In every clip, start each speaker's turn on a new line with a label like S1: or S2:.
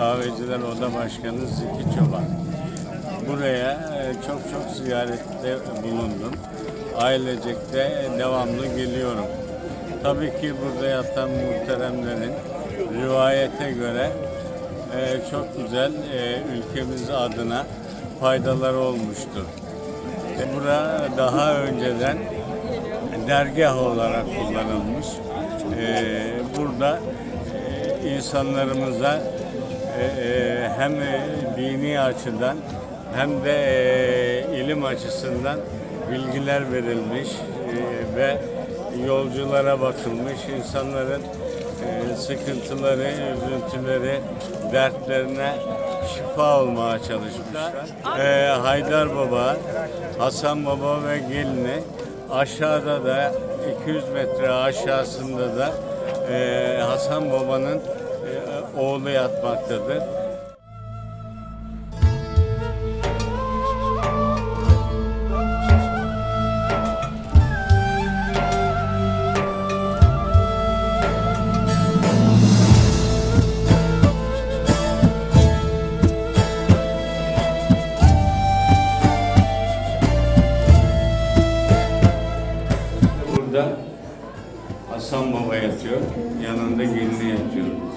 S1: Kahveciler Oda Başkanı Zeki Çoban. Buraya e, çok çok ziyarette bulundum. Ailecek de devamlı geliyorum. Tabii ki burada yatan muhteremlerin rivayete göre e, çok güzel e, ülkemiz adına faydaları olmuştur. Bura daha önceden dergah olarak kullanılmış. Burada insanlarımıza hem e, dini açıdan hem de e, ilim açısından bilgiler verilmiş e, ve yolculara bakılmış, insanların e, sıkıntıları, üzüntüleri, dertlerine şifa olmaya çalışmışlar. E, Haydar Baba, Hasan Baba ve gelini aşağıda da 200 metre aşağısında da e, Hasan Baba'nın e, oğlu yatmaktadır. Hasan Baba yatıyor, yanında gelini yatıyor.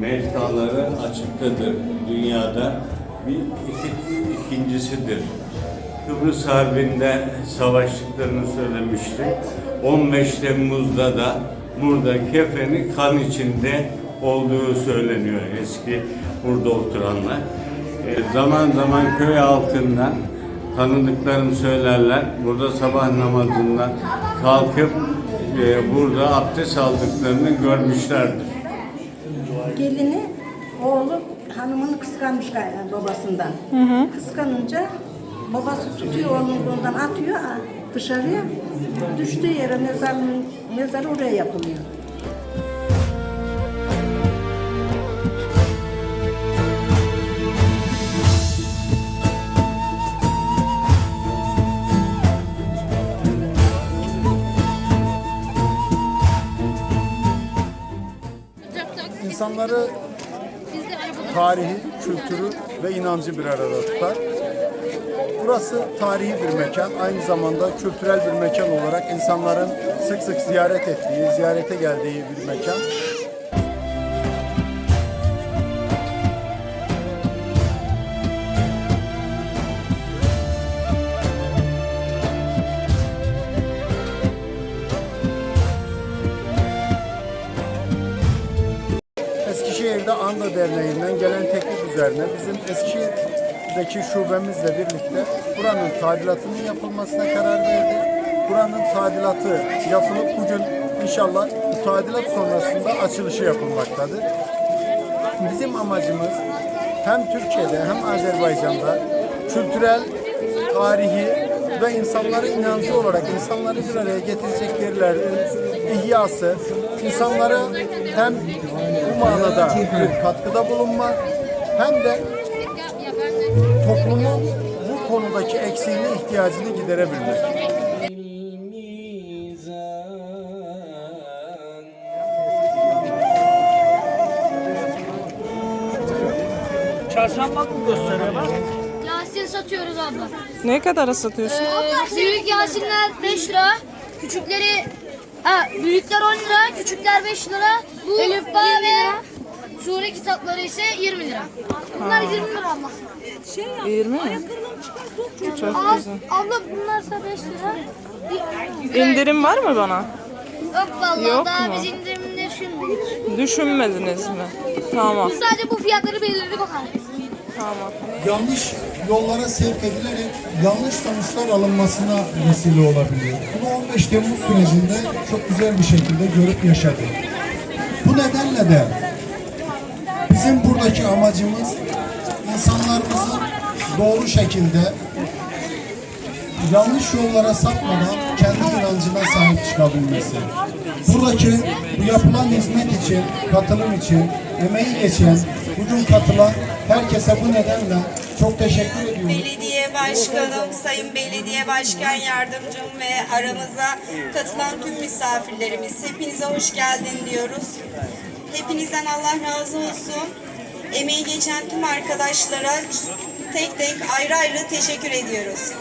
S1: Mevtaları açıktadır. Dünyada bir iki, ikincisidir. Kıbrıs Harbi'nde savaştıklarını söylemişti. 15 Temmuz'da da burada kefeni kan içinde olduğu söyleniyor eski burada oturanlar. E, zaman zaman köy halkından tanıdıklarım söylerler. Burada sabah namazından kalkıp e, burada abdest aldıklarını görmüşlerdir.
S2: Gelini oğlu hanımını kıskanmış babasından. Kıskanınca babası tutuyor oğlunu ondan atıyor dışarıya. Düştüğü yere mezarın, mezarı oraya yapılıyor.
S3: İnsanları tarihi, kültürü ve inancı bir arada tutar. Burası tarihi bir mekan, aynı zamanda kültürel bir mekan olarak insanların sık sık ziyaret ettiği, ziyarete geldiği bir mekan. Anda Derneği'nden gelen teklif üzerine bizim Eskişehir'deki şubemizle birlikte buranın tadilatının yapılmasına karar verdi. Buranın tadilatı yapılıp bugün inşallah bu tadilat sonrasında açılışı yapılmaktadır. Bizim amacımız hem Türkiye'de hem Azerbaycan'da kültürel, tarihi ve insanları inancı olarak insanları bir araya getirecek yerlerin ihyası, insanlara hem bu manada bir katkıda bulunmak hem de toplumun bu konudaki eksiğini, ihtiyacını giderebilmek.
S4: Çarşamba mı gösteriyor bak?
S5: Yasin satıyoruz abla.
S6: Ne kadara satıyorsun?
S5: Ee, büyük Yasinler 5 lira. Küçükleri ha, büyükler 10 lira, küçükler 5 lira. Bu Elif ve sure kitapları ise 20 lira. Bunlar 20 lira abla.
S6: 20 mi? Çok
S5: Ab,
S6: güzel.
S5: abla bunlarsa 5 lira.
S6: İndirim var mı bana?
S5: Yok vallahi
S6: Yok
S5: daha
S6: mu?
S5: biz indirimini düşünmedik.
S6: Düşünmediniz mi? Tamam.
S5: Biz sadece bu fiyatları belirledik o kadar.
S6: Tamam.
S7: yanlış yollara sevk edilerek yanlış sonuçlar alınmasına vesile olabiliyor. Bunu 15 Temmuz sürecinde çok güzel bir şekilde görüp yaşadık. Bu nedenle de bizim buradaki amacımız insanlarımızın doğru şekilde yanlış yollara sapmadan kendi inancına sahip çıkabilmesi. Buradaki bu yapılan hizmet için, katılım için, emeği geçen, bugün katılan herkese bu nedenle çok teşekkür ediyorum.
S8: Belediye Başkanım, Sayın Belediye Başkan Yardımcım ve aramıza katılan tüm misafirlerimiz hepinize hoş geldin diyoruz. Hepinizden Allah razı olsun. emeği geçen tüm arkadaşlara tek tek ayrı ayrı teşekkür ediyoruz.